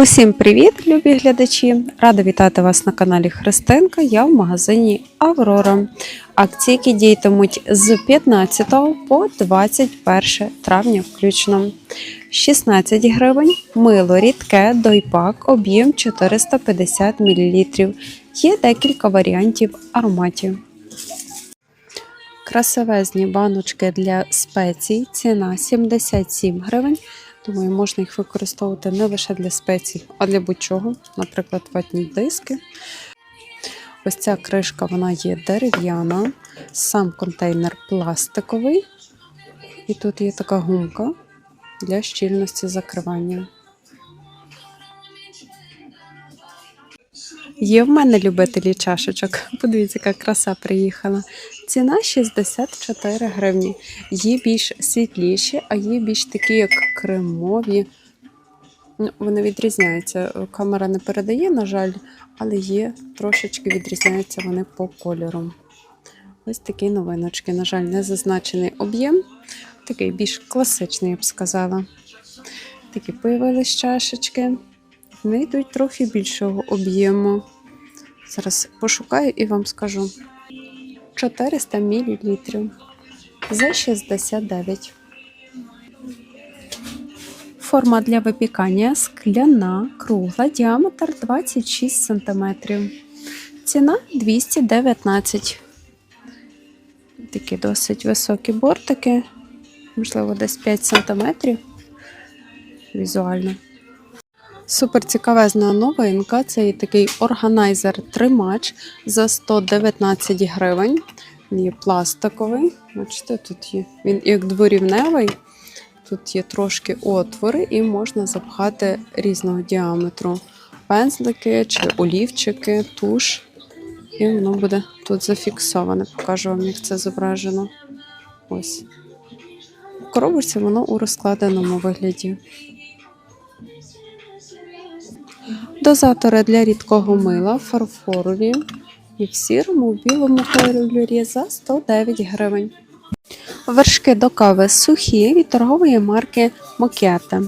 Усім привіт, любі глядачі! Рада вітати вас на каналі Христинка. Я в магазині Аврора. Акції, які діятимуть з 15 по 21 травня включно. 16 гривень, мило рідке, дойпак, об'єм 450 мл. Є декілька варіантів ароматів. Красивезні баночки для спецій. Ціна 77 гривень. Думаю, можна їх використовувати не лише для спецій, а для будь-чого, наприклад, ватні диски. Ось ця кришка вона є дерев'яна, сам контейнер пластиковий, і тут є така гумка для щільності закривання. Є в мене любителі чашечок. Подивіться, яка краса приїхала. Ціна 64 гривні. Є більш світліші, а є більш такі, як кремові. Ну, вони відрізняються. Камера не передає, на жаль, але є трошечки відрізняються вони по кольору. Ось такі новиночки. На жаль, не зазначений об'єм. Такий більш класичний, я б сказала. Такі появились чашечки. Вони йдуть трохи більшого об'єму. Зараз пошукаю і вам скажу. 400 мл за 69. Форма для випікання скляна, кругла, діаметр 26 см. Ціна 219. Такі досить високі бортики, можливо, десь 5 см візуально. Супер цікавезна новинка. Це є такий органайзер тримач за 119 гривень. Він є пластиковий. Бачите, тут є. Він як дворівневий. Тут є трошки отвори, і можна запхати різного діаметру. Пензлики чи олівчики, туш. І воно буде тут зафіксоване. Покажу вам, як це зображено. Ось. В коробочці воно у розкладеному вигляді. Дозатори для рідкого мила фарфорові і в сірому, в білому кольорі за 109 гривень. Вершки до кави сухі від торгової марки Мокета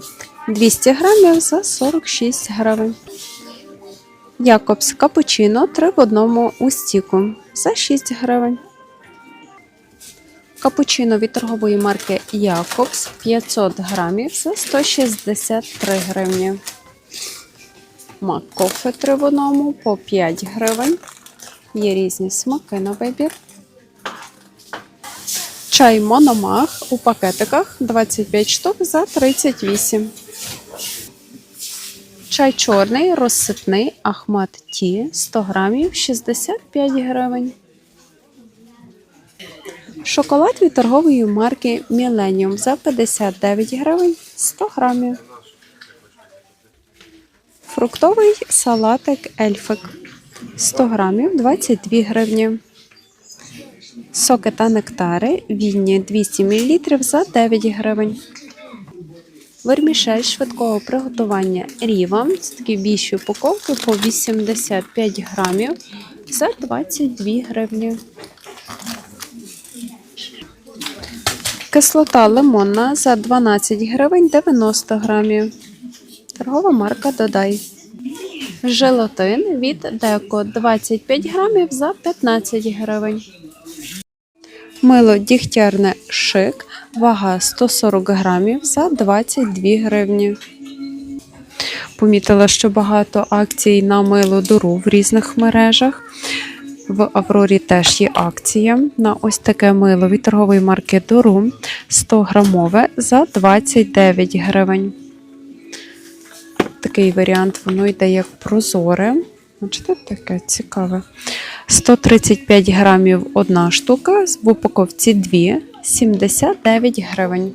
200 грамів за 46 гривень. Якобс капучино 3 в одному у стіку за 6 гривень. Капучино від торгової марки Якобс 500 грамів за 163 гривні. Мак кофе 3 в одному по 5 гривень. Є різні смаки на вибір. Чай Мономах у пакетиках 25 штук за 38. Чай чорний розсипний Ахмат Ті 100 грамів 65 гривень. Шоколад від торгової марки Millennium за 59 гривень 100 грамів. Фруктовий салатик Ельфик 100 грамів 22 гривні. Соки та нектари вінні 200 мл за 9 гривень. Вермішель швидкого приготування Ріва. Це такі більші упаковки по 85 грамів за 22 гривні. Кислота лимонна за 12 гривень 90 грамів. Торгова марка Додай. Желатин від Деко 25 грамів за 15 гривень. Мило дігтярне шик, вага 140 грамів за 22 гривні. Помітила, що багато акцій на мило дуру в різних мережах. В Аврорі теж є акція на ось таке мило від торгової марки Дору 100 грамове за 29 гривень. Такий варіант, воно йде як прозоре. Бачите, таке цікаве. 135 грамів одна штука, в упаковці 2, 79 гривень.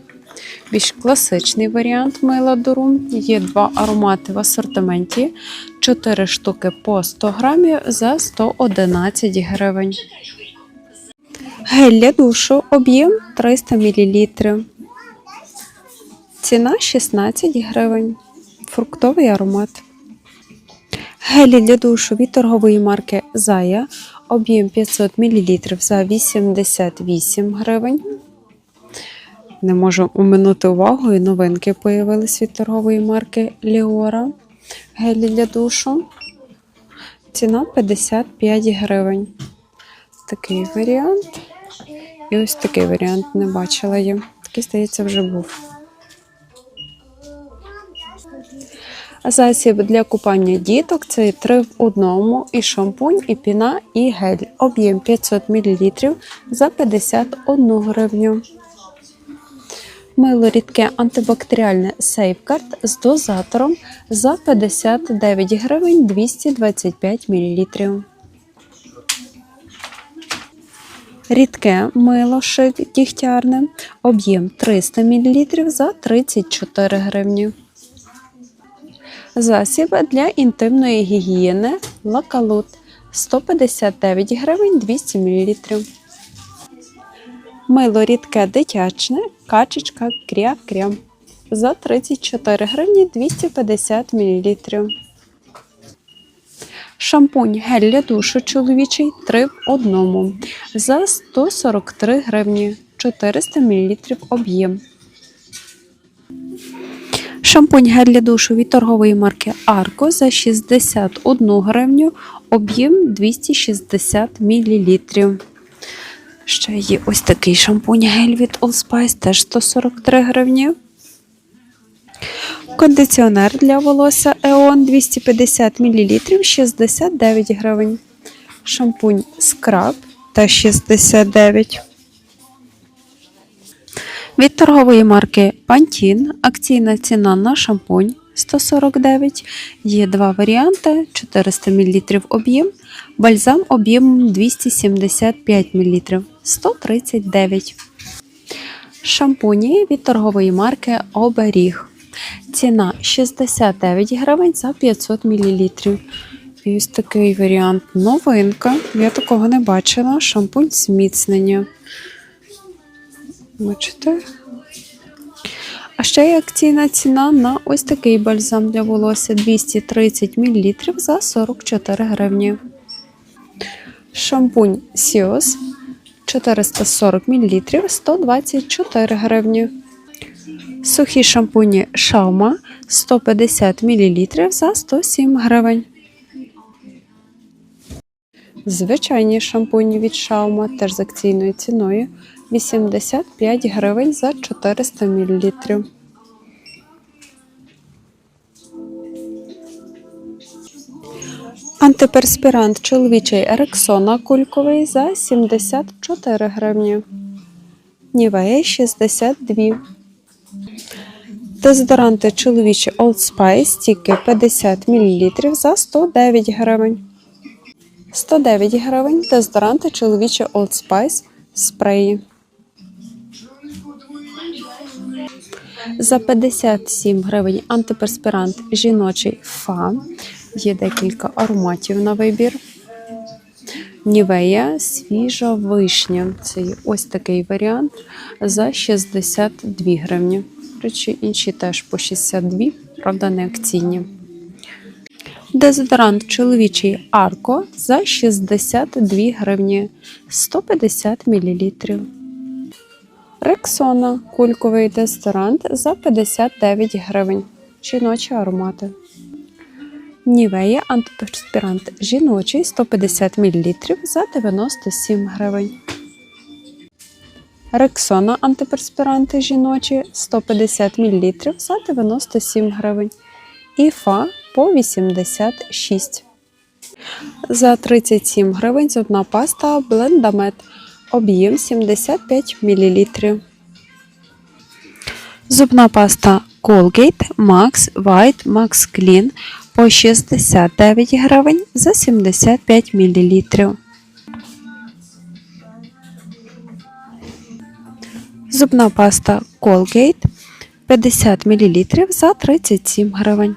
Більш класичний варіант мила Дуру. Є два аромати в асортименті. 4 штуки по 100 грамів за 111 гривень. Гель для душу об'єм 300 мл. Ціна 16 гривень. Фруктовий аромат. Гелі для душу від торгової марки Зая. Об'єм 500 мл за 88 гривень. Не можу оминути увагою. Новинки появились від торгової марки Ліора. Гель для душу. Ціна 55 гривень. Такий варіант. І ось такий варіант не бачила я. Такий, здається, вже був. Засіб для купання діток це 3 в одному, і шампунь, і піна, і гель. Об'єм 500 мл за 51 гривню. Мило рідке антибактеріальне Safeguard з дозатором за 59 гривень 225 мл. Рідке мило шик дігтярне, об'єм 300 мл за 34 гривні. Засіб для інтимної гігієни Лакалут 159 гривень 200 мл. Мило рідке дитячне, качечка кря-крям за 34 гривні 250 мл. Шампунь гель для душу чоловічий 3 в одному за 143 гривні 400 мл об'єм. Шампунь гель для душу від торгової марки Арко за 61 гривню, об'єм 260 мл. Ще є ось такий шампунь гель від All Spice, теж 143 гривні. Кондиціонер для волосся Еон 250 мл 69 гривень. Шампунь скраб та 69 від торгової марки Pantene акційна ціна на шампунь 149. Є два варіанти: 400 мл об'єм, бальзам об'ємом 275 мл 139. Шампуні від торгової марки Оберіг. Ціна 69 гривень за 500 мл. І ось такий варіант новинка. Я такого не бачила. Шампунь зміцнення. Бачите? А ще є акційна ціна на ось такий бальзам для волосся 230 мл за 44 гривні. Шампунь Сіос 440 мл 124 гривні. Сухі шампуні Шаума 150 мл за 107 гривень. Звичайні шампуні від Шаума теж з акційною ціною 85 гривень за 400 мл. Антиперспірант чоловічий Рексона кульковий за 74 гривні. Нівея 62. Дезодоранти чоловічі Old Spice тільки 50 мл за 109 гривень. 109 гривень дезодоранти чоловічі Old Spice спреї. За 57 гривень антиперспірант жіночий фа. Є декілька ароматів на вибір. Нівея свіжа вишня. Це ось такий варіант за 62 гривні. Речі, інші теж по 62, правда, не акційні. Дезодорант чоловічий Арко за 62 гривні 150 мл. Рексона кульковий дезодорант за 59 гривень. Жіночі аромати. Нівея антиперспірант жіночий 150 мл за 97 гривень. Рексона антиперспіранти жіночі 150 мл за 97 гривень. І фа по 86. За 37 гривень зубна паста Блендамет. Об'єм 75 мл. Зубна паста Colgate Max White Max Clean по 69 гривень за 75 мл. Зубна паста Colgate 50 мл за 37 гривень.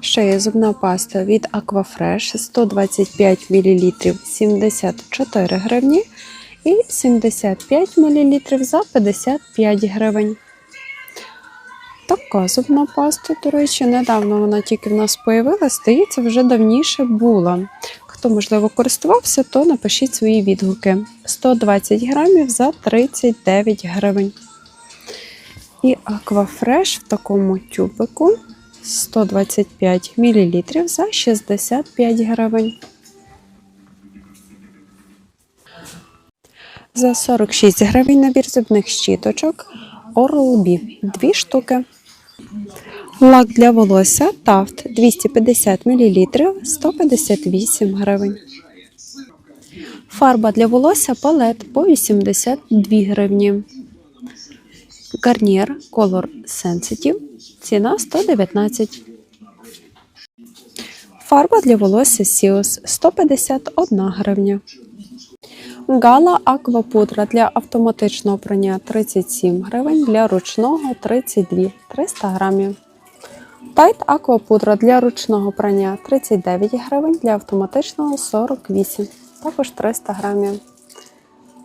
Ще є зубна паста від Aquafresh 125 мл 74 гривні і 75 мл за 55 гривень. Така зубна паста, до речі, недавно вона тільки в нас появилась, здається, вже давніше була. Хто, можливо, користувався, то напишіть свої відгуки. 120 грамів за 39 гривень. І Aquafresh в такому тюбику 125 мл за 65 гривень. За 46 гривень набір зубних щіточок Oral-B 2 штуки. Лак для волосся Taft 250 мл 158 гривень. Фарба для волосся палет по 82 гривні. Гарнір Color Sensitive ціна 119. Фарба для волосся Сіос 151 гривня. Гала Аквапудра для автоматичного прання 37 гривень, для ручного 32 300 грамів. Тайт Аквапудра для ручного прання 39 гривень, для автоматичного 48, також 300 грамів.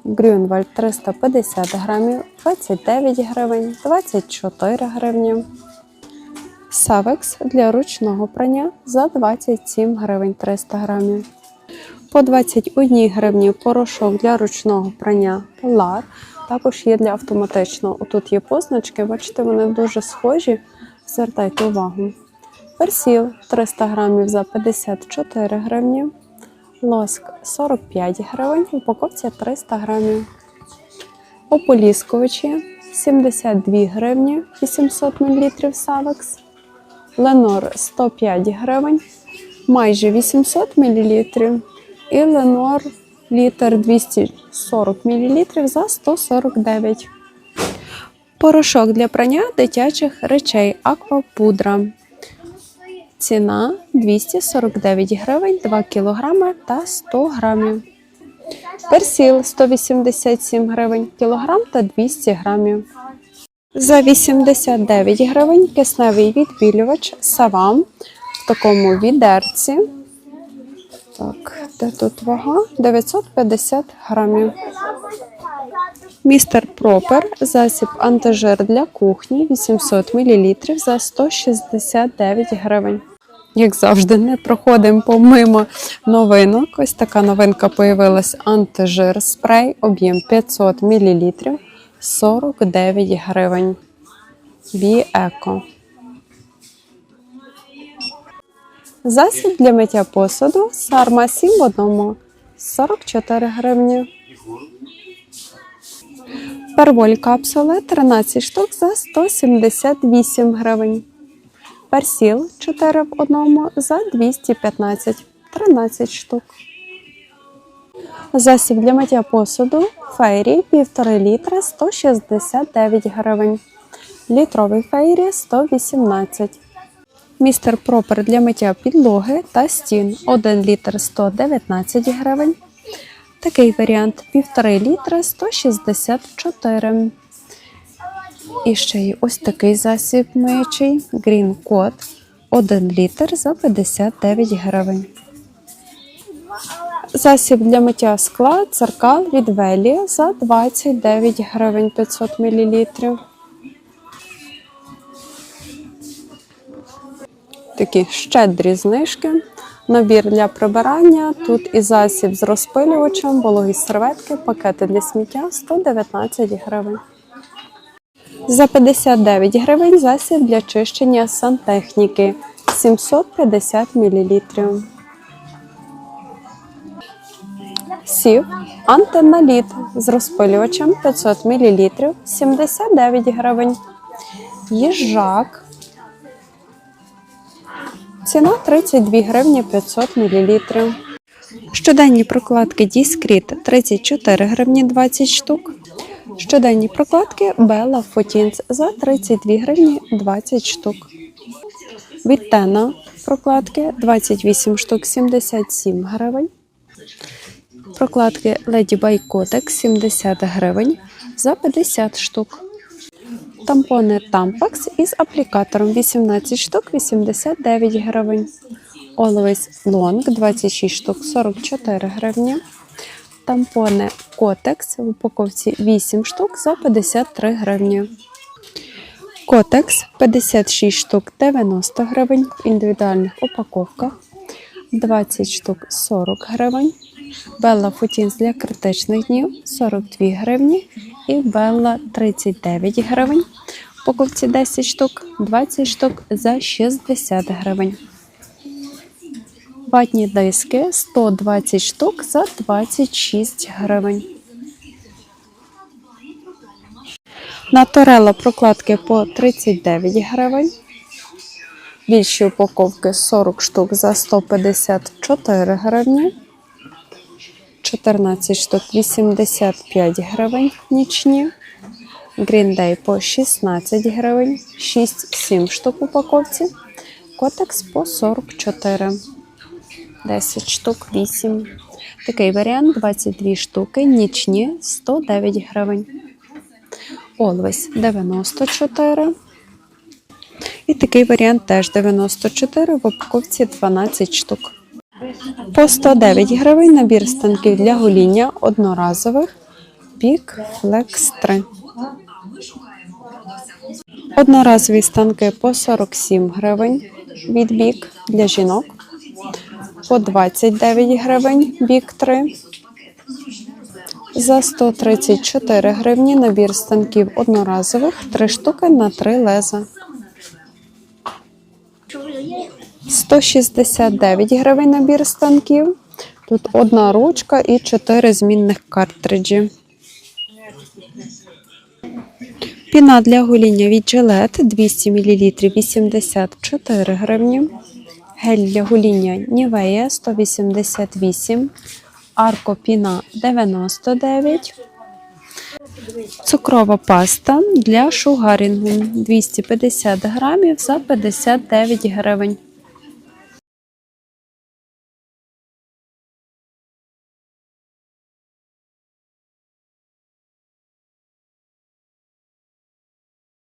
Грюнвальд 350 грамів, 29 гривень, 24 гривні. Савекс для ручного прання за 27 гривень 300 грамів. По 21 гривні порошок для ручного прання Polar. Також є для автоматичного. Тут є позначки, бачите, вони дуже схожі. Звертайте увагу. Персіл 300 грамів за 54 гривні. Лоск 45 гривень, упаковці 300 грамів. Ополіскувачі 72 гривні 800 мл Савекс. Ленор 105 гривень, майже 800 мл. І Ленор літр 240 мл за 149 Порошок для прання дитячих речей Аквапудра. Ціна 249 гривень, 2 кг та 100 грамів. Персіл 187 гривень кілограм та 200 грамів. За 89 гривень кисневий відбілювач Савам в такому відерці. Так, де тут вага? 950 грамів. Містер Пропер засіб антижир для кухні 800 мл за 169 гривень. Як завжди, не проходимо помимо новинок. Ось така новинка появилась антижир спрей, об'єм 500 мл 49 гривень. Біеко. Засіб для миття посуду Сарма 7 в одному 44 гривні. Перволь капсули 13 штук за 178 гривень. Персіл 4 в одному за 215 13 штук. Засіб для миття посуду фейрі 1,5 літра 169 гривень. Літровий фейрі 118. Містер Пропер для миття підлоги та стін 1 літр 119 гривень. Такий варіант 1,5 літра 164. І ще й ось такий засіб миючий Green Code 1 літр за 59 гривень. Засіб для миття скла церкал від Велі за 29 гривень 500 мл. Такі щедрі знижки. Набір для прибирання. Тут і засіб з розпилювачем, вологі серветки, пакети для сміття 119 гривень. За 59 гривень засіб для чищення сантехніки 750 мл. Сів антиналіт з розпилювачем 500 мл 79 гривень. Їжак. Ціна 32 гривні 500 мл. Щоденні прокладки Discreet 34 гривні 20 штук. Щоденні прокладки Bella Fotins за 32 гривні 20 штук. Від прокладки 28 штук 77 гривень. Прокладки Lady by Kotex 70 гривень за 50 штук. Тампони Tampax із аплікатором 18 штук 89 гривень. Always Long 26 штук 44 гривні. Тампони Kotex в упаковці 8 штук за 53 гривні. Kotex 56 штук 90 гривень в індивідуальних упаковках. 20 штук 40 гривень. Белла Футінс для критичних днів 42 гривні і Белла 39 гривень. упаковці 10 штук, 20 штук за 60 гривень. Ватні диски 120 штук за 26 гривень. Наторела прокладки по 39 гривень. Більші упаковки 40 штук за 154 гривні. 14 штук 85 гривень нічні. Green Day по 16 гривень, 6-7 штук упаковці. Котекс по 44. 10 штук, 8. Такий варіант 22 штуки, нічні 109 гривень. Always 94. І такий варіант теж 94 в упаковці 12 штук. По 109 гривень набір станків для гоління одноразових Big Flex 3. Одноразові станки по 47 гривень від Big для жінок. По 29 гривень Big 3. За 134 гривні набір станків одноразових 3 штуки на 3 леза. 169 гривень набір станків. Тут одна ручка і 4 змінних картриджі. Піна для гоління від Gillette 200 мл 84 гривні. Гель для гоління Nivea 188. Арко піна 99. Цукрова паста для шугарінгу 250 грамів за 59 гривень.